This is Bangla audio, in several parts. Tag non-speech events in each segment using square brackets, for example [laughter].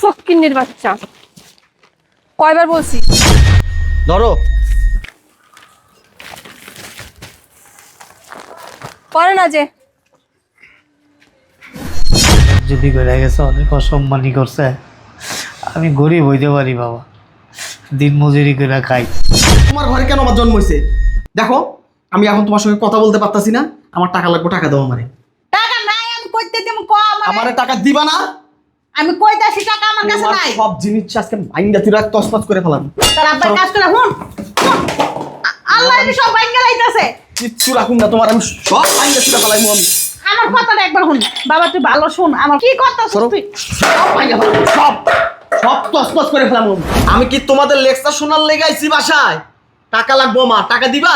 ফকিন্নির বাচ্চা। কয়বার বলছি? ধরো। করে না যে। যদি করে গেছে অনেক অসম্মানই করছে। আমি গরিব হইতে পারি বাবা। দিন মজুরি করে খাই। তোমার ঘরে কেন আমার জন্ম হয়েছে দেখো আমি এখন তোমার সঙ্গে কথা বলতে পারতাছি না। আমার টাকা লাগবে টাকা দাও আমারে। টাকা নাই আমি কইতে দিম ক আমারে টাকা দিবা না। আমি কইতাছি টাকা আমার কাছে নাই। সব জিনিস আজকে মাইন্ডা তুই রাখ তসপাস করে ফেলাম। তার আব্বার কাজ করে হুন। আল্লাহ এনে সব ভাঙ্গা লাইতাছে। কিচ্ছু রাখুন না তোমার আমি সব মাইন্ডা তুই ফেলাই আমি। আমার কথাটা একবার শুন। বাবা তুই ভালো শুন। আমার কি করতাছ। তুই? সব ফেলাম সব। সব তসপাস করে ফেলাম আমি। আমি কি তোমাদের লেকচার শোনার লেগে আইছি বাসায়? টাকা লাগবো মা টাকা দিবা?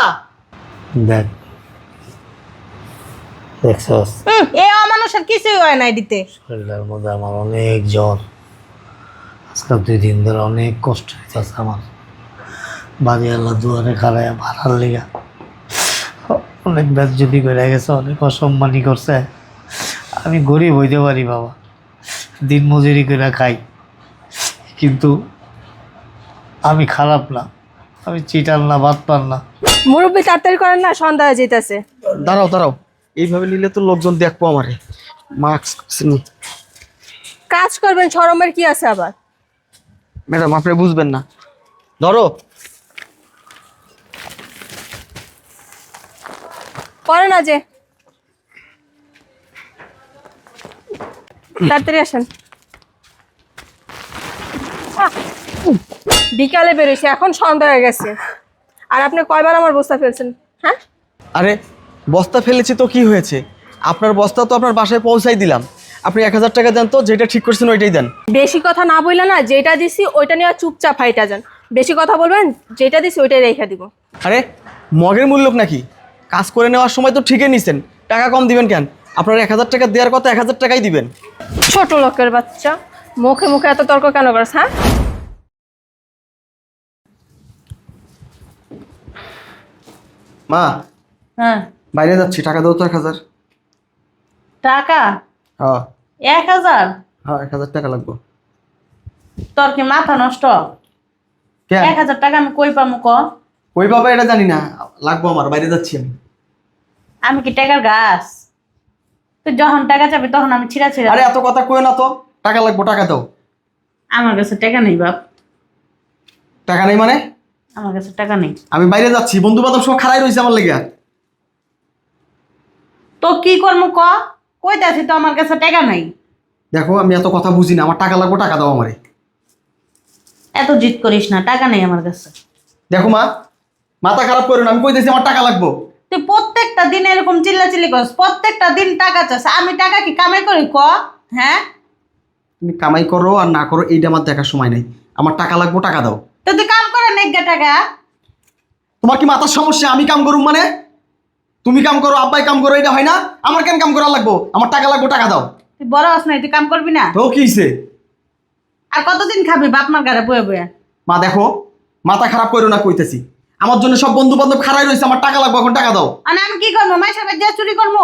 দেখ দেখছস? এ অমানুষের কিছুই হয় নাই দিতে শরীরের মধ্যে আমার অনেক জ্বর। আজকাল দুই দিন ধরে অনেক কষ্ট হইতেছে আমার। বাড়ি আল্লাহ দুয়ারে খাড়ায় ভাড়ার লিগা। অনেক যদি করে গেছে অনেক অসম্মানই করছে। আমি গরিব হইতে পারি বাবা। দিন মজুরি করে খাই। কিন্তু আমি খারাপ না। আমি চিটার না বাদ পার না। মুরব্বী তাড়াতাড়ি করেন না সন্ধ্যা হয়ে যেতেছে দাঁড়াও দাঁড়াও। এইভাবে নিলে তো লোকজন দেখব আমারে। মাস্ক কাজ করবেন শরমের কি আছে আবার? ম্যাডাম আপনি বুঝবেন না। ধরো। করে না যে। তাড়াতাড়ি আসেন। বিকালে বেরোইছে এখন সন্ধ্যা হয়ে গেছে। আর আপনি কয়বার আমার বস্তা ফেলছেন? হ্যাঁ? আরে বস্তা ফেলেছি তো কি হয়েছে? আপনার বস্তা তো আপনার বাসায় পৌঁছাই দিলাম। আপনি এক হাজার টাকা দেন তো যেটা ঠিক করছেন ওইটাই দেন। বেশি কথা না বললে না যেটা দিছি ওইটা নিয়ে চুপচাপ হাইটা যান। বেশি কথা বলবেন যেটা দিছি ওইটাই রেখে দিব। আরে মগের মূল্য নাকি? কাজ করে নেওয়ার সময় তো ঠিকই নিছেন। টাকা কম দিবেন কেন? আপনার এক হাজার টাকা দেওয়ার কথা এক হাজার টাকাই দিবেন। ছোট লোকের বাচ্চা। মুখে মুখে এত তর্ক কেন করছ হ্যাঁ? মা হ্যাঁ। বাইরে যাচ্ছি টাকা দাও তো এক হাজার। টাকা? হ্যাঁ। এক হাজার? হ্যাঁ এক হাজার টাকা লাগবে। তোর কি মাথা নষ্ট? এক হাজার টাকা আমি কই পামু ক? কই বাবা এটা জানি না লাগবো আমার বাইরে যাচ্ছি আমি। আমি কি টাকার গাছ? তুই যখন টাকা চাবি তখন আমি ছিঁড়া ছিঁড়া আরে এত কথা কই না তো টাকা লাগবো টাকা দাও। আমার কাছে টাকা নেই বাপ। টাকা নেই মানে? আমার কাছে টাকা নেই। আমি বাইরে যাচ্ছি বন্ধু বান্ধব সব খারাই রয়েছে আমার লেগে। তো কি করব ক? কইতাছি তো আমার কাছে টাকা নাই। দেখো আমি এত কথা বুঝি না আমার টাকা লাগবো টাকা দাও আমারে। এত জিদ করিস না টাকা নেই আমার কাছে। দেখো মা মাথা খারাপ করো না আমি কইতেছি আমার টাকা লাগবো। তুই প্রত্যেকটা দিন এরকম চিল্লাচিল্লি করিস প্রত্যেকটা দিন টাকা চাস আমি টাকা কি কামাই করি ক? হ্যাঁ? তুমি কামাই করো আর না করো এইটা আমার দেখার সময় নেই। আমার টাকা লাগবো টাকা দাও। তো তুই কাম করে নেগা টাকা। তোমার কি মাথার সমস্যা? আমি কাম করুম মানে? তুমি কাম করো আব্বাই কাম করো এটা হয় না? আমার কেন কাম করা লাগবো? আমার টাকা লাগবো টাকা দাও। তুই বড় হস নাই তুই কাম করবি না? তো কি হইছে? আর কতদিন খাবি বাপ মার গাড়ে বয়ে বয়ে? মা দেখো মাথা খারাপ করো না কইতেছি। আমার জন্য সব বন্ধু বান্ধব খারাই রয়েছে আমার টাকা লাগবে এখন টাকা দাও। আর আমি কি করব? মাই সাহেব দিয়ে চুরি করব?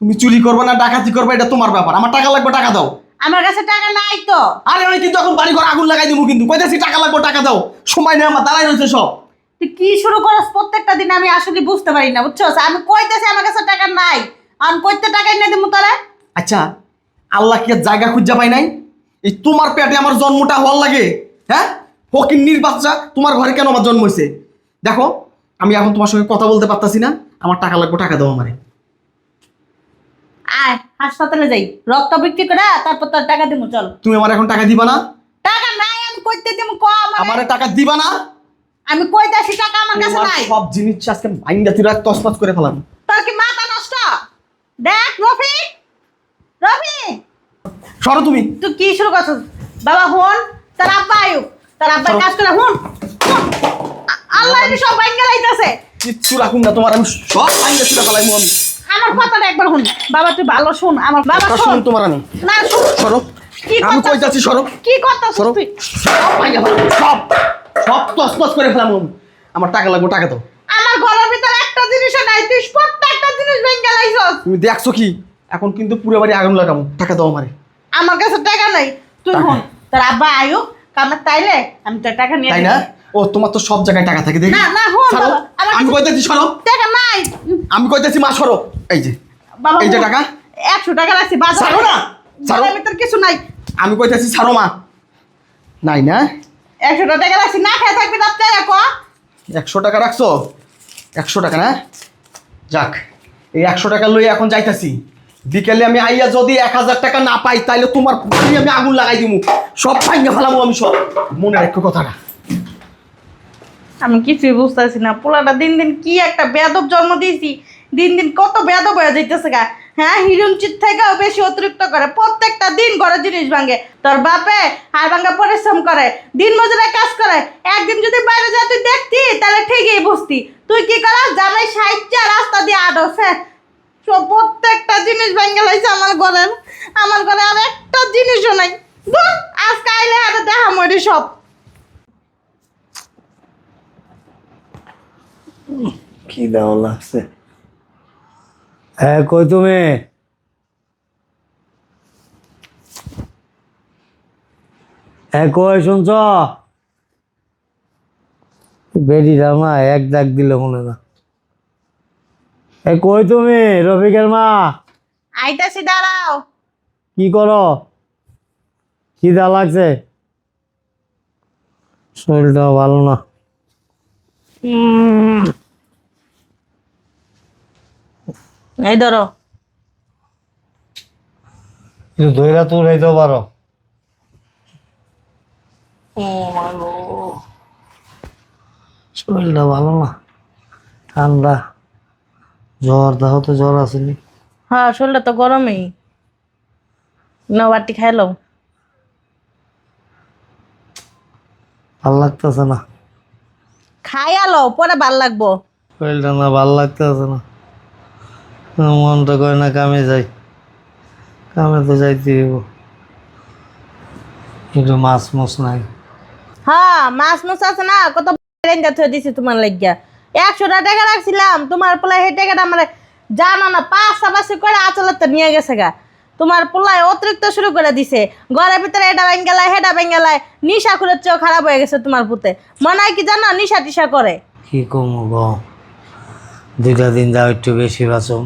তুমি চুরি করবে না ডাকাতি করবে এটা তোমার ব্যাপার। আমার টাকা লাগবে টাকা দাও। আমার কাছে টাকা নাই তো। আরে আমি কিন্তু এখন বাড়ি ঘর আগুন লাগাই দিব কিন্তু। কইতেছি টাকা লাগবে টাকা দাও। সময় নেই আমার দাঁড়াই রয়েছে সব। তুই কি শুরু করস? প্রত্যেকটা দিন আমি আসলে বুঝতে পারি না বুঝছস আমি কইতেছি আমার কাছে টাকা নাই। আমি কইতে টাকা এনে দিমু তোরা আচ্ছা আল্লাহ কি আর জায়গা খুঁজা পাই নাই? এই তোমার পেটে আমার জন্মটা হওয়ার লাগে হ্যাঁ? ফকিন্নির বাচ্চা তোমার ঘরে কেন আমার জন্ম হয়েছে? দেখো আমি এখন তোমার সঙ্গে কথা বলতে পারতাছি না আমার টাকা লাগবে টাকা দাও আমারে। আয় হাসপাতালে যাই। রক্ত বিক্রি করে তারপর তোর টাকা দিমু চল। তুমি আমার এখন টাকা দিবা না? টাকা নাই আমি কইতে দিমু কম আমারে টাকা দিবা না? আমি কইতাছি টাকা আমার কাছে নাই। সব জিনিস আজকে মাইন্ডা তুই রাখ তসপাস করে ফেলাম। তোর কি মাথা নষ্ট? দেখ রফি! রফি! সরো তুমি। তুই কি শুরু করছিস? বাবা হুন। তার আব্বা আয়ু তার আব্বার কাজ করে হুন। আল্লাহ এনে সব ভাঙ্গা লাইতাছে। কিচ্ছু রাখুন না তোমার আমি সব মাইন্ডা তুই ফেলাইমু আমি। আমার কথাটা একবার শুন বাবা তুই ভালো শুন। আমার বাবা শুন। তোমার আমি। না শুন। সরো। কি আমি? কই যাচ্ছি সরো। কি করতাছিস সরো। তুই সব ফেলাম সব। সব তসপাস করে ফেলাম আমি। আমার টাকা লাগবে টাকা দাও। আমার ঘরের ভিতরে একটা জিনিসও নাই তুই প্রত্যেকটা জিনিস ভেঙ্গে লাইছস। তুমি দেখছ কি? এখন কিন্তু পুরো বাড়ি আগুন লাগাবো টাকা দাও আমারে। আমার কাছে টাকা নাই তুই হন তোর আব্বা কামে তাইলে আমি তোর টাকা নিয়ে তাই না? ও তোমার তো সব জায়গায় টাকা থাকে দেখি। না, না, হুন আমি কইতেছি সরো। টাকা নাই। আমি কইতেছি মা সরো। এই যে বাবা এই যে টাকা। একশো টাকা রাখছি বাজারে ছাড়ো না, ছাড়ো। বাজারের ভিতর কিছু নাই। আমি কইতেছি ছাড়ো মা। নাই না? একশো টাকা রাখছি না খেয়ে থাকবি রাত্রে কো একশো টাকা রাখছো? একশো টাকা না? যাক এই একশো টাকা লই এখন যাইতাছি। বিকেলে আমি আইয়া যদি এক হাজার টাকা না পাই তাইলে তোমার বাড়ি আমি আগুন লাগাই দিমু। সব ফাইনে ফেলামু আমি সব। মনে রাখো কথাটা। আমি কিছুই বুঝতেছি না পোলাটা দিন দিন কি একটা বেদব জন্ম দিয়েছি। দিন দিন কত বেদব হয়ে যাইতেছে গা। হ্যাঁ হিরুমচিত থেকেও বেশি অতিরিক্ত করে। প্রত্যেকটা দিন ঘরে জিনিস ভাঙে। তোর বাপে হাড় ভাঙ্গা পরিশ্রম করে, দিন মজুরে কাজ করে। একদিন যদি বাইরে যা তুই দেখতি? তাহলে ঠিকই বুঝতি। তুই কি করাস? জামাই সাহিত্যা রাস্তা দিয়ে আডস হ্যাঁ? প্রত্যেকটা জিনিস ভেঙে লাইছে আমার ঘরের আমার ঘরে আর একটা জিনিসও নাই। আজকে আইলে হাতে দেখা মরি সব। কি দেওয়া লাগছে? হ্যাঁ কই তুমি? হ্যাঁ কই শুনছ? না এক ডাক দিলে মনে না। এ কই তুমি রফিকের মা? আইতাছি দাঁড়াও। কি করো? খিদা লাগছে। শরীরটা ভালো না। এই ধরো। একটু ধৈরা তুলাইতেও পারো। শরীরটা ভালো না। ঠান্ডা। জ্বর দেহ তো জ্বর আসেনি। হ্যাঁ শরীরটা তো গরমই। নবারটি খাইলো ভালো লাগতেছে না। খাই আলো পরে ভালো লাগবো। শরীরটা না ভালো লাগতেছে না। মনটা করে না কামে যাই। কামে তো যাইতে একটু মাছ মাছ নাই। হ্যাঁ মাছ মাছ আছে না কত রেঞ্জা থয়ে দিছি তোমার লাগিয়া। একশোটা টাকা রাখছিলাম তোমার পোলায় সেই টাকাটা আমার জানো না পাশাপাশি করে আচলত নিয়ে গেছে গা। তোমার পোলায় অতিরিক্ত শুরু করে দিছে। ঘরের ভিতরে এটা বেঙ্গেলায় হেটা বেঙ্গেলায় নিশা করে চেয়েও খারাপ হয়ে গেছে তোমার পুতে। মনে হয় কি জানো নিশা টিশা করে। কি কমু গ? দুইটা দিন যাও একটু বেশি বাঁচম।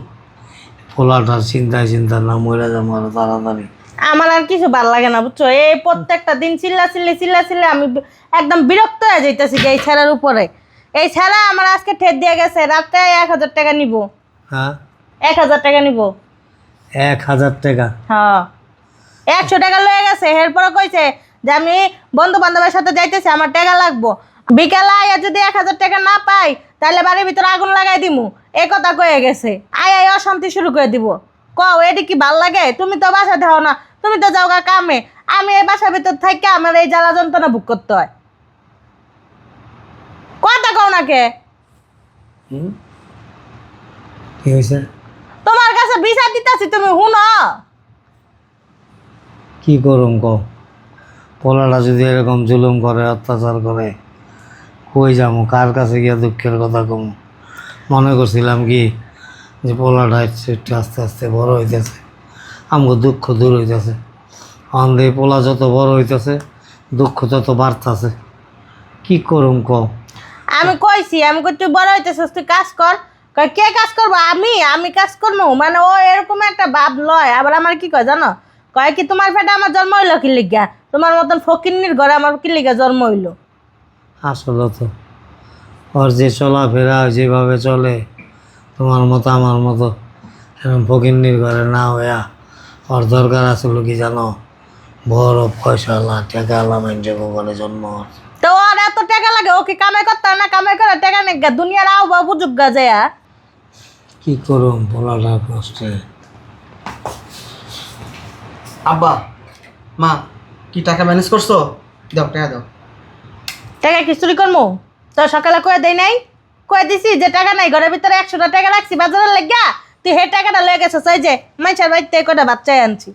পোলাটার চিন্তায় চিন্তা না মরে যাব আরও তাড়াতাড়ি। আমার আর কিছু ভালো লাগে না বুঝছ? এই প্রত্যেকটা দিন চিল্লা চিল্লি চিল্লা চিল্লি আমি একদম বিরক্ত হয়ে যাইতেছি এই ছেলের উপরে। এই ছেলে আমার আজকে ঠেট দিয়ে গেছে রাত্রে এক হাজার টাকা নিব। হ্যাঁ? এক হাজার টাকা নিব। এক হাজার টাকা? হ্যাঁ। একশো টাকা লয়ে গেছে এরপরে কইছে যে আমি বন্ধু বান্ধবের সাথে যাইতেছি আমার টাকা লাগবো। বিকালে যদি এক হাজার টাকা না পাই তাহলে বাড়ির ভিতরে আগুন লাগাই দিমু। এ কথা কয়ে গেছে। আয় আয় অশান্তি শুরু করে দিব। কও এটি কি ভালো লাগে? তুমি তো বাসা দেও না। তুমি তো যাও গা কামে। আমি এই বাসার ভিতর থাকি আমার এই জ্বালা যন্ত্রণা ভোগ করতে হয়। কথা কও না কে? কি হয়েছে তোমার কাছে বিচার দিতেছি তুমি হুনো কি করুম ক পোলাটা যদি এরকম জুলুম করে অত্যাচার করে কই যাব কার কাছে গিয়ে দুঃখের কথা কম? মনে করছিলাম কি যে পোলাটা একটু আস্তে আস্তে বড় হইতেছে আমাকে দুঃখ দূর হইতেছে। আমাদের এই পোলা যত বড় হইতেছে দুঃখ তত বাড়তেছে। কি করুম ক? আমি কইছি আমি কই তুই বড় হইতেছিস তুই কাজ কর। কয় কে কাজ করব? আমি আমি কাজ করব মানে ও এরকম একটা ভাব লয়। আবার আমার কি কয় জানো? কয় কি তোমার ফেটা আমার জন্ম হইল কি লিগা? তোমার মতন ফকিন্নির ঘরে আমার কি লিগা জন্ম হইল? আসলে তো। ওর যে চলাফেরা যেভাবে চলে তোমার মতো আমার মতো এরকম ফকিন্নির ঘরে না হইয়া ওর দরকার আসলো কি জানো? বড় পয়সাওয়ালা টাকাওয়ালা মানুষের ঘরে জন্ম। তো ওর এত টাকা লাগে ও কি কামাই করতে না কামাই করে টাকা নেই দুনিয়ার আও বা বুঝুক গা যায় কি করুম বলাটা কষ্টে। আব্বা মা কি টাকা ম্যানেজ করছ? দাও টাকা দাও। টাকা কি চুরি করব তো সকালে কয়ে দেই নাই? কয়ে দিছি যে টাকা নাই ঘরের ভিতরে একশোটা টাকা রাখছি বাজারের লেগা তুই হে টাকাটা লয়ে গেছিস ওই যে মাইছার বাড়িতে কটা বাচ্চাই আনছি।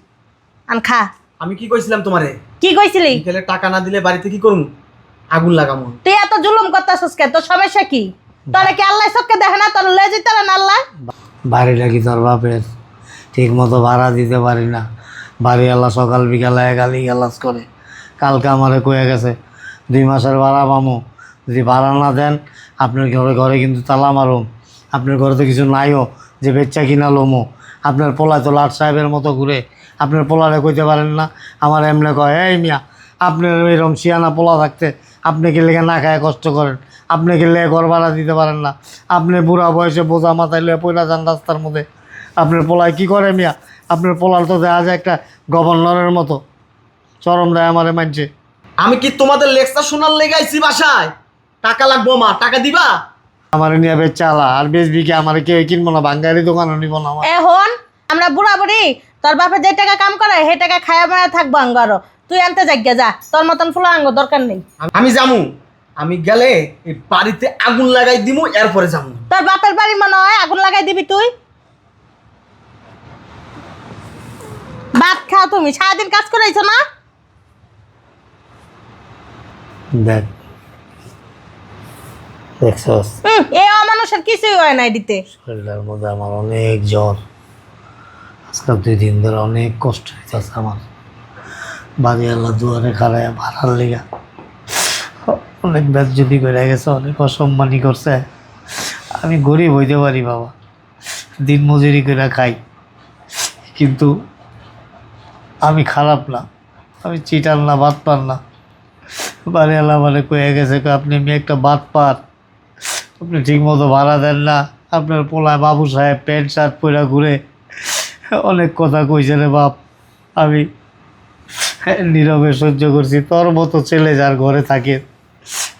আন খা। আমি কি কইছিলাম তোমারে? কি কইছিলি? বিকেলে টাকা না দিলে বাড়িতে কি করুন আগুন লাগামো। তুই এত জুলুম করতেছিস কে? তোর সমস্যা কি? তোরা কি আল্লাহ সবকে দেখে না? তোর লয়ে যেতে না আল্লাহ? বাড়িটা কি তোর বাপের? ঠিক মতো ভাড়া দিতে পারি না। বাড়িওয়ালা সকাল বিকালে গালি গালাজ করে। কালকে আমারে কয়ে গেছে দুই মাসের ভাড়া পামো। যদি ভাড়া না দেন, আপনার ঘরে ঘরে কিন্তু তালা মারুম আপনার ঘরে তো কিছু নাইও, যে বেচ্চা কিনা লোমো। আপনার পোলায় তো লাট সাহেবের মতো ঘুরে। আপনার পোলারে কইতে পারেন না, আমার এমনি কয়, এই মিয়া, আপনার এরকম শিয়ানা পোলা থাকতে আপনি কি লেগে না খায় কষ্ট করেন। আপনি কি লেগে ঘর ভাড়া দিতে পারেন না। আপনি বুড়া বয়সে বোঝা মাথায় লিয়ে পয়লা যান রাস্তার মধ্যে। আপনার পোলায় কি করে মিয়া? আপনার পোলার তো দেখা যায় একটা গভর্নরের মতো। চরম দেয় আমারে মানছে আমি কি তোমাদের লেকচার শোনার লেগে বাসায়? টাকা লাগবো মা টাকা দিবা? আমার নিয়ে বেশ চালা আর বেশ বিকে আমার কেউ কিনবো না? বাঙ্গারি দোকানও নিবো না আমার। এখন আমরা বুড়া বুড়ি তোর বাপে যে টাকা কাম করে সেই টাকা খায়া মায়া থাকব আঙ্গারও। তুই আনতে যাগ্যা যা তোর মতন ফুলা আঙ্গ দরকার নেই। আমি যামু। আমি গেলে এই বাড়িতে আগুন লাগাই দিমু এরপরে যামু। তোর বাপের বাড়ি মনে হয় আগুন লাগাই দিবি তুই? ভাত খাও তুমি সারাদিন কাজ করেছ না? দেখ দেখছস? এই অমানুষের কিছুই হয় না এদিতে শরীরের মধ্যে আমার অনেক জ্বর। আজকাল দুই দিন ধরে অনেক কষ্ট হইতেছে আমার। বাড়ি আল্লাহ দুয়ারে খাড়ায় ভাড়ার লিগা। অনেক ব্যাস যদি করে গেছে অনেক অসম্মানি করছে। আমি গরিব হইতে পারি বাবা। দিন মজুরি করে খাই। কিন্তু আমি খারাপ না। আমি চিটার না বাদ পার না। বাড়ি আল্লাহ মানে কয়ে গেছে আপনি মেয়ে একটা বাদ পার আপনি ঠিক মতো ভাড়া দেন না। আপনার পোলায় বাবু সাহেব প্যান্ট শার্ট পরে ঘুরে অনেক কথা কইছে রে বাপ। আমি নীরবে সহ্য করছি, তোর মতো ছেলে যার ঘরে থাকে,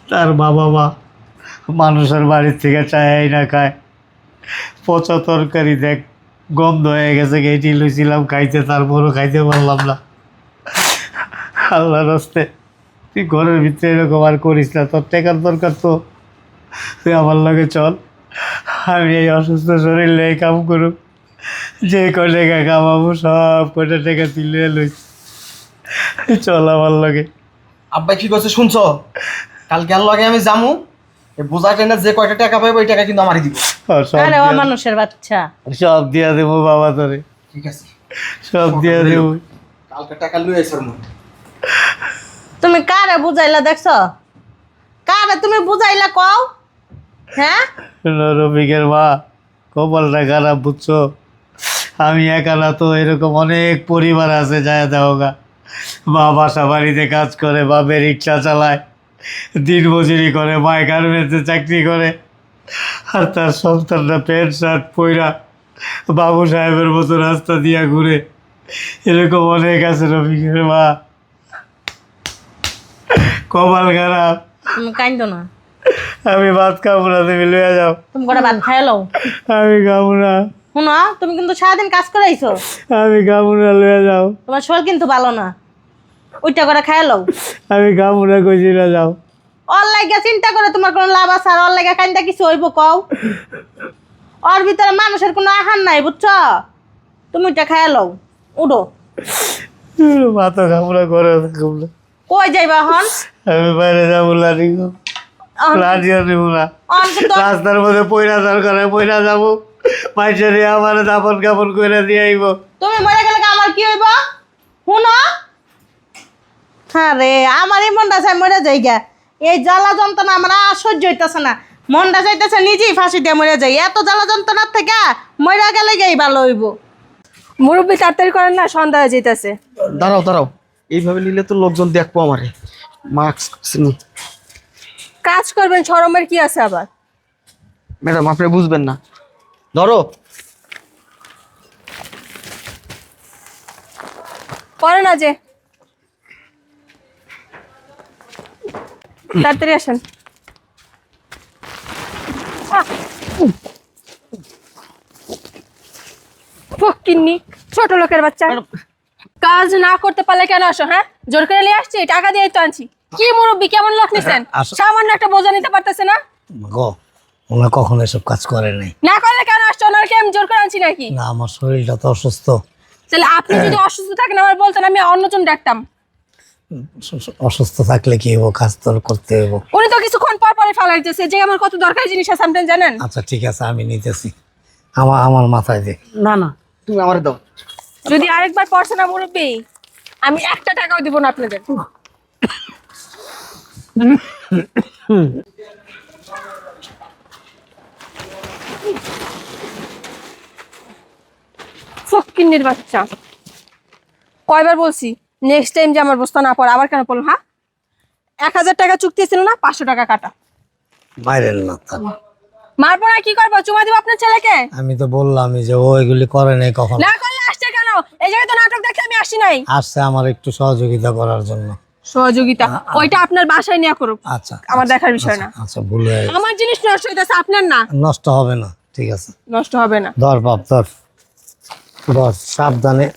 তার বাবা মা মানুষের বাড়ির থেকে চায় না খায়। পচা তরকারি দেখ, গন্ধ হয়ে গেছে গেটি লইছিলাম, খাইতে তারপরও খাইতে পারলাম না। আল্লাহ রাস্তে তুই ঘরের ভিতরে এরকম আর করিস না, তোর টেকার দরকার তো। তুই আমার লগে চল। আমি এই অসুস্থ শরীর নিয়ে কাম করুক। যে কয় টাকা কামাবো সব কয়টা টাকা তুলে লই। চল আমার লগে। আব্বা কি করছে শুনছো? কালকে আর লগে আমি যামু। এই বোঝা ট্রেনে যে কয়টা টাকা পাইবো ওই টাকা কিন্তু আমারই দিব। আর অমানুষের বাচ্চা। সব দিয়া দেবো বাবা তোরে। ঠিক আছে। সব দিয়া দেবো। কালকে টাকা লুই আইসার মন তুমি কারে বুঝাইলা দেখছ? কারে তুমি বুঝাইলা কও? হ্যাঁ? রফিকের মা কপালটা খারাপ বুঝছ? আমি একা না তো এরকম অনেক পরিবার আছে যায় দেওগা মা বাসা বাড়িতে কাজ করে বাপের রিক্সা চালায় দিন মজুরি করে মায় গার্মেন্টসে চাকরি করে আর তার সন্তানরা প্যান্ট শার্ট পইরা বাবু সাহেবের মতো রাস্তা দিয়া ঘুরে। এরকম অনেক আছে রফিকের মা। কপাল খারাপ। তুমি না। আমি ভাত খাব না তুমি লইয়া যাও। তুমি করে ভাত খাই লও। আমি খাব না। শুনো তুমি কিন্তু সারাদিন কাজ করে আইছো। আমি খাব না লইয়া যাও। তোমার শরীর কিন্তু ভালো না। ওইটা করে খাই লও। আমি খাব না কইছি না যাও। লাগে চিন্তা করে তোমার কোনো লাভ আছে আর ওর লাগে কাইন্দা কিছু হইব কও। ওর ভিতরে মানুষের কোনো আহার নাই বুঝছ? তুমি ওইটা খাই লও। উডো মাথা খাব না করে থাকব না। কই যাইবা হন আমি বাইরে যাব লাঠি রাস্তার মধ্যে পয়লা যাব। মাইসের আমার দাপন করে দিয়ে আইব। তুমি মরে গেলে কি আমার কি হইব? শুনো। হ্যাঁ রে আমার এই মনটা চাই মরে যাই গা এই জ্বালা যন্ত্রণা আমার আর সহ্য হইতেছে না। মনটা চাইতেছে নিজেই ফাঁসি দিয়ে মরে যাই। এত জ্বালা যন্ত্রণার থেকে মরে গেলে গেই ভালো হইব। মুরব্বী তাড়াতাড়ি করেন না সন্ধ্যা হয়ে যেতেছে দাঁড়াও দাঁড়াও। এইভাবে নিলে তো লোকজন দেখব আমারে। মাস্ক কাজ করবেন শরমের কি আছে আবার? ম্যাডাম আপনি বুঝবেন না। ধরো। করে না যে। তাড়াতাড়ি আসেন। ফকিন্নি ছোট লোকের বাচ্চা। কাজ না করতে পারলে কেন আসো হ্যাঁ? জোর করে নিয়ে আসছি টাকা দিয়ে তো আনছি। কি মুরব্বী কেমন লোক নিছেন। [laughs] সামান্য একটা বোঝা নিতে পারতেছে না? গো ওনা কখনো এসব কাজ করে নাই। না করলে কেন আসছো? ওনার কি আমি জোর করে আনছি নাকি? না আমার শরীরটা তো অসুস্থ। তাহলে আপনি যদি [clears throat] অসুস্থ থাকেন আমার বলতেন আমি অন্যজন ডাকতাম। অসুস্থ থাকলে কি হব কাজ তো করতে হব উনি তো কিছুক্ষণ পর পরে ফালাই দিতেছে যে আমার কত দরকারি জিনিস আছে আপনি জানেন? আচ্ছা ঠিক আছে আমি নিতেছি। আমার আমার মাথায় দে। না না তুমি আমার দাও। যদি আরেকবার পড়ছে না মুরব্বী আমি একটা টাকাও দিব না আপনাদের। ফকিন্নির বাচ্চা কয়বার বলছি নেক্সট টাইম যে আমার বস্তা না পড়ে আবার কেন পড়ল হ্যাঁ? এক হাজার টাকা চুক্তি ছিল না পাঁচশো টাকা কাটা। মাইরেন না। মারবো না কি করব? চুমা দিব আপনার ছেলেকে? আমি তো বললামই যে ও এগুলি করে নাই কখন। না করলে আসছে কেন? এই জায়গায় তো নাটক দেখে আমি আসি নাই। আসছে আমার একটু সহযোগিতা করার জন্য। সহযোগিতা ওইটা আপনার বাসায় নিয়ে করুক। আচ্ছা আমার দেখার বিষয় না। আচ্ছা ভুল হয়ে আমার জিনিস নষ্ট হইতেছে আপনার না। নষ্ট হবে না ঠিক আছে। নষ্ট হবে না। ধর বাপ ধর। ধর সাবধানে।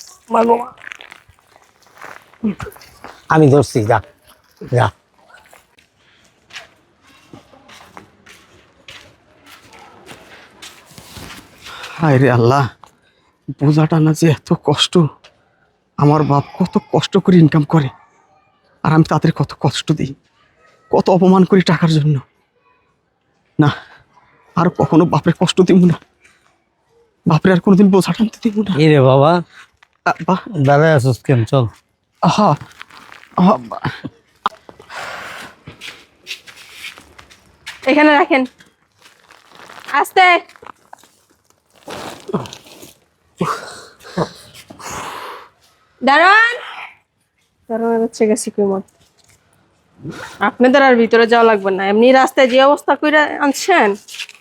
আমি ধরছি যা যা। হায় রে আল্লাহ বোঝাটা না যে এত কষ্ট। আমার বাপ কত কষ্ট করে ইনকাম করে। আর আমি তাদের কত কষ্ট দিই। কত অপমান করি টাকার জন্য। না আর কখনো বাপের কষ্ট দিব না। বাপরে আর কোনোদিন বোঝা টানতে দিব না। রে বাবা? দাঁড়ায় আছিস কেন? চল। আহা আহা। বা- এখানে রাখেন। আস্তে। দাঁড়ান হচ্ছে গেছি কি মত আপনাদের আর ভিতরে যাওয়া লাগবে না। এমনি রাস্তায় যে অবস্থা করে আনছেন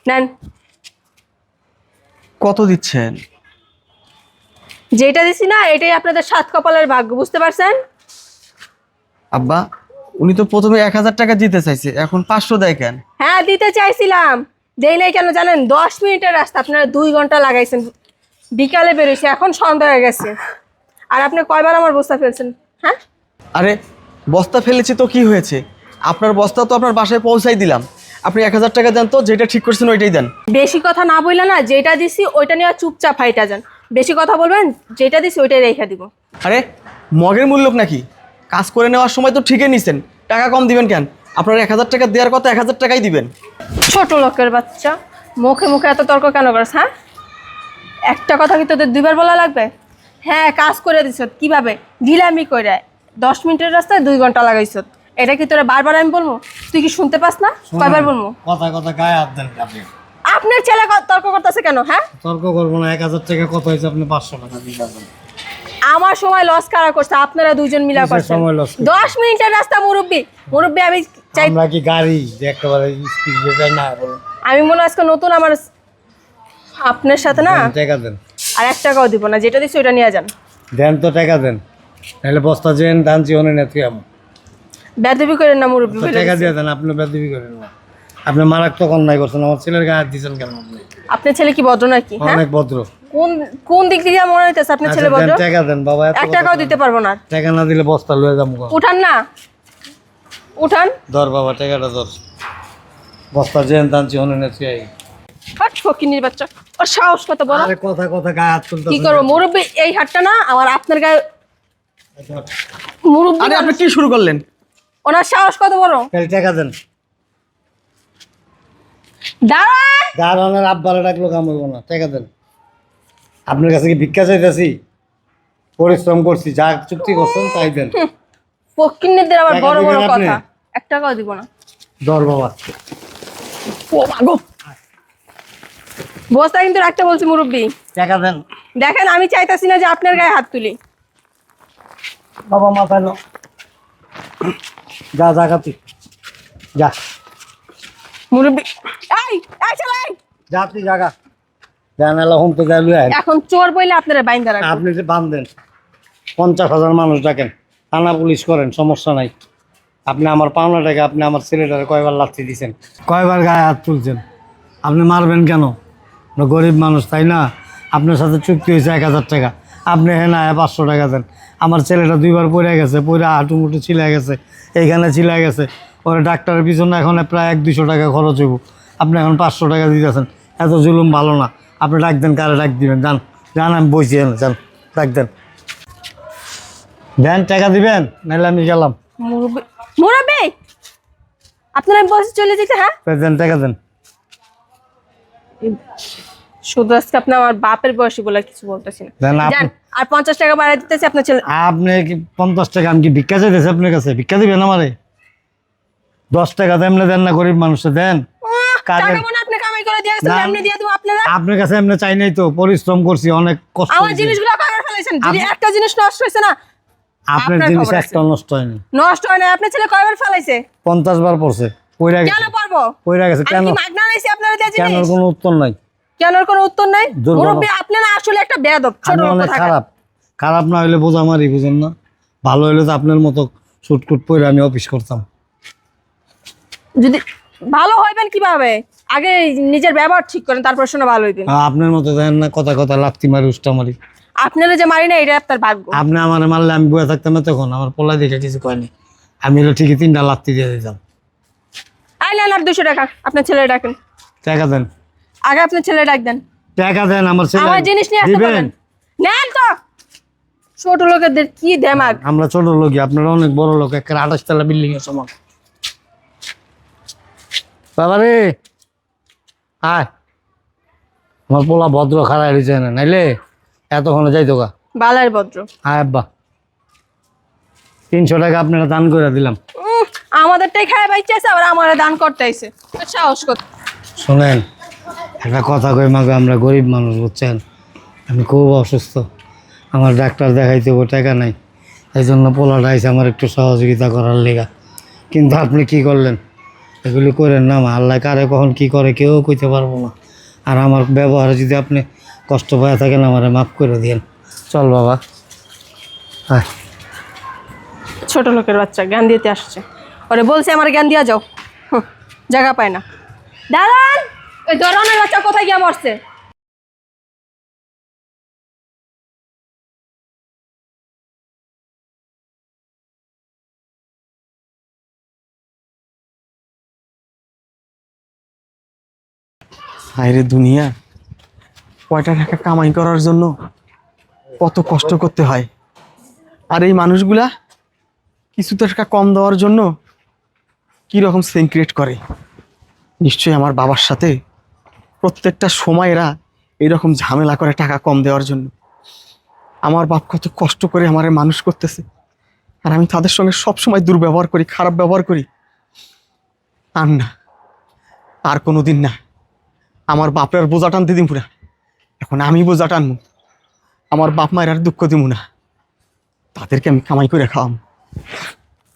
নেন। কত দিচ্ছেন? যেটা দিছি না এটাই আপনাদের সাত কপালের ভাগ্য বুঝতে পারছেন? আব্বা উনি তো প্রথমে এক হাজার টাকা দিতে চাইছে এখন পাঁচশো দেয় কেন? হ্যাঁ দিতে চাইছিলাম। দেই নাই কেন জানেন? দশ মিনিটের রাস্তা আপনারা দুই ঘণ্টা লাগাইছেন। বিকালে বেরোইছে এখন সন্ধ্যা হয়ে গেছে। আর আপনি কয়বার আমার বস্তা ফেলছেন? হ্যাঁ? আরে বস্তা ফেলেছি তো কি হয়েছে? আপনার বস্তা তো আপনার বাসায় পৌঁছাই দিলাম। আপনি এক হাজার টাকা দেন তো যেটা ঠিক করছেন ওইটাই দেন। বেশি কথা না বললে না যেটা দিছি ওইটা নিয়ে চুপচাপ হাইটা যান। বেশি কথা বলবেন যেটা দিছি ওইটাই রেখে দিব। আরে মগের মূল্য নাকি? কাজ করে নেওয়ার সময় তো ঠিকই নিছেন। টাকা কম দিবেন কেন? আপনার এক হাজার টাকা দেওয়ার কথা এক হাজার টাকাই দিবেন। ছোট লোকের বাচ্চা মুখে মুখে এত তর্ক কেন করছ হ্যাঁ? একটা কথা কি তোদের দুইবার বলা লাগবে? হ্যাঁ কাজ করে দিছ কীভাবে? ঢিলামি করে দশ মিনিটের রাস্তায় দুই ঘণ্টা লাগাইছ। এটা কি তোরা বারবার আমি বলব? তুই কি শুনতে পাস না? কয়বার বলব? কথা কথা গায়ে হাত দেন আপনি। আপনার ছেলে তর্ক করতেছে কেন হ্যাঁ? তর্ক করব না এক হাজার টাকা কত হয়েছে আপনি পাঁচশো টাকা দিয়ে যাবেন। আমার সময় লস কারা করছে? আপনারা দুইজন মিলা করছেন। সময় করছে? দশ মিনিটের রাস্তা মুরব্বী। মুরব্বী আমি চাই আমরা কি গাড়ি যে একেবারে স্পিড যেটাই না বলুন। আমি মনে হয় আজকে নতুন আমার আপনার সাথে না? টাকা দেন। আর এক টাকাও দিব না যেটা দিচ্ছি ওটা নিয়ে যান। দেন তো টাকা দেন। তাহলে বস্তা যেন ধান চিহনে না তুই আমার বেদবি করেন না মুরব্বী টাকা দিচ্ছি। দিয়ে দেন আপনি বেদিবি করেন না আপনি মারাত্মক অন্যায় করছেন আমার ছেলের গায়ে হাত দিয়েছেন কেন আপনি? আপনার ছেলে কি ভদ্র নাকি? হ্যাঁ? অনেক ভদ্র। কোন কোন দিক থেকে মনে হইতেছে? আপনার ছেলে আচ্ছা, ভদ্র? টাকা দেন বাবা এত এক টাকাও দিতে পারব না টাকা না দিলে বস্তা লয়ে যাব উঠান না। উঠান। ধর বাবা টাকাটা ধর। বস্তা যেন ধান চিহনে না তুই আই। হাট ফকিনির বাচ্চা। ওর সাহস কত বড়? আরে কথা কথা গায়ে হাত তুলতে কি করব? মুরব্বী এই হাটটা না আমার আপনার গায়ে আরে আপনি কি শুরু করলেন? ওনার সাহস কত বড়? তাহলে টাকা দেন। দাঁড়ান! দাঁড়ানোর আব্বারে ডাকলো কামড়বো না টাকা দেন। আপনার কাছে কি ভিক্ষা চাইতেছি? পরিশ্রম করছি যা চুক্তি করছেন তাই দেন। ফকিনিদের আবার বড় বড়? কথা। এক টাকাও দিব না। ধর বাবা ও মাগো বস্তা কিন্তু রাখতে বলছি মুরব্বী। টাকা দেন। দেখেন আমি চাইতাছি না যে আপনার গায়ে হাত তুলি। বাবা মাথায় নো যা যা তুই যা। মুরব্বী এই এই। যা তুই জাগা জানালা হোম তো লুয়ে এখন চোর বইলে আপনারা বাইন্দা রাখবেন আপনি যে বান্ধেন পঞ্চাশ হাজার মানুষ ডাকেন থানা পুলিশ করেন সমস্যা নাই। আপনি আমার পাওনা টাকা আপনি আমার ছেলেটারে কয়বার লাথি দিছেন? কয়বার গায়ে হাত তুলছেন? আপনি মারবেন কেন? গরিব মানুষ তাই না? আপনার সাথে চুক্তি হয়েছে এক হাজার টাকা। আপনি হ্যাঁ না পাঁচশো টাকা দেন। আমার ছেলেটা দুইবার পড়ে গেছে পড়ে হাঁটুমুটু ছিলে গেছে এইখানে ছিলে গেছে। ওরা ডাক্তারের পিছনে এখন প্রায় এক দুশো টাকা খরচ হইব। আপনি এখন পাঁচশো টাকা দিতেছেন এত জুলুম ভালো না। আপনি ডাক দেন কারে ডাক দিবেন যান যান আমি বসি এনে যান ডাক দেন। দেন টাকা দিবেন নাহলে আমি গেলাম। মুরব্বী আপনারা বসে চলে যেতে হ্যাঁ? দেন টাকা দেন। শুধু আজকে আপনি আমার বাপের বয়সী বলে কিছু বলতেছি না। আর পঞ্চাশ টাকা বাড়াই দিতেছি আপনার ছেলে আপনি পঞ্চাশ টাকা আমি কি ভিক্ষা চাইতেছি আপনার কাছে? ভিক্ষা দিবেন আমারে? দশ টাকা দেন দেন না গরিব মানুষে দেন। আপনারা? কাছে এমনি চাই নাই তো পরিশ্রম করছি অনেক কষ্ট আমার হয়েছে। জিনিসগুলো কামাই ফেলেছেন যদি একটা জিনিস নষ্ট হয়েছে না আপনার জিনিস একটা নষ্ট হয়নি। নষ্ট হয় না আপনার ছেলে কয়বার ফেলাইছে? পঞ্চাশ বার পড়ছে পইরা কেন গেছে। পারব পইরা গেছে কেন মাগনা লাইছি আপনারা দিয়ে কেন কোনো উত্তর নাই। কেন কোনো উত্তর নাই। মুরব্বী আপনারা আসলে একটা বেয়াদব ছোট লোক খারাপ। খারাপ না হইলে বোঝা মারি বুঝেন না? ভালো হইলে তো আপনার মতো পরে আমি অফিস করতাম। যদি ভালো হইবেন কীভাবে? আগে নিজের ব্যবহার ঠিক করেন তারপর শোনা ভালো হইবেন। আপনার মতো না কথা কথা লাত্তি মারি উষ্টা মারি। আপনারা যে মারি না এটা আপনার ভাগ্য। আপনি আমার মারলে আমি বয়ে থাকতাম না তখন আমার পোলা দেখে কিছু কয়নি আমি হলো ঠিকই তিনটা লাত্তি দিয়ে দিতাম। আইলেন আর দুশো টাকা আপনার ছেলে ডাকেন। টাকা দেন। আগে আপনার ছেলে ডাক দেন। টাকা দেন আমার ছেলে। আমার জিনিস নিয়ে আসতে পারেন নেন তো। ছোট লোকেদের কি দেমাগ। আমরা ছোট লোকই আপনারা অনেক বড় লোক একটা আঠাশ তলা বিল্ডিং এর সমান। বাবা রে আয়। আমার পোলা ভদ্র খারাপ হয়েছে না নাইলে এতক্ষণে যাইতো গা। বালার ভদ্র। আয় আব্বা। তিনশো টাকা আপনারা দান করে দিলাম। আমাদেরটাই খায় বাইচেছে আবার আমার দান করতে আইছে। সাহস কত? শোনেন একটা কথা কই, মাগো, আমরা গরিব মানুষ, বুঝছেন? আমি খুব অসুস্থ। আমার ডাক্তার দেখাইতে টাকা নাই। এই জন্য পোলাটা আইসে আমার একটু সহযোগিতা করার লেগা। কিন্তু আপনি কি করলেন? এগুলি করেন না মা, আল্লাহ কারে কখন কি করে কেউ কইতে পারব না। আর আমার ব্যবহারে যদি আপনি কষ্ট পায় থাকেন, আমারে মাফ করে দিয়েন। চল বাবা হ্যাঁ ছোট লোকের বাচ্চা, জ্ঞান দিতে আসছে। ওরে বলছে, আমার জ্ঞান দিয়া যাও। জায়গা পায় না। দাদান ওই ধরনের বাচ্চা কোথায় গিয়া মরছে? হায়রে দুনিয়া, কয়টা টাকা কামাই করার জন্য কত কষ্ট করতে হয়? আর এই মানুষগুলা কিছু টাকা কম দেওয়ার জন্য কি রকম সেন্ক্রিয়েট করে? নিশ্চয়ই আমার বাবার সাথে প্রত্যেকটা সময় এরা এইরকম ঝামেলা করে টাকা কম দেওয়ার জন্য। আমার বাপ কত কষ্ট করে আমার মানুষ করতেছে। আর আমি তাদের সঙ্গে সব সময় দুর্ব্যবহার করি, খারাপ ব্যবহার করি। আর না, আর কোনো দিন না। আমার বাপের বোঝা টানতে দিব না। এখন আমি বোঝা টানবো আমার বাপ মায়ের আর দুঃখ দিব না। তাদেরকে আমি কামাই করে খাওয়াম।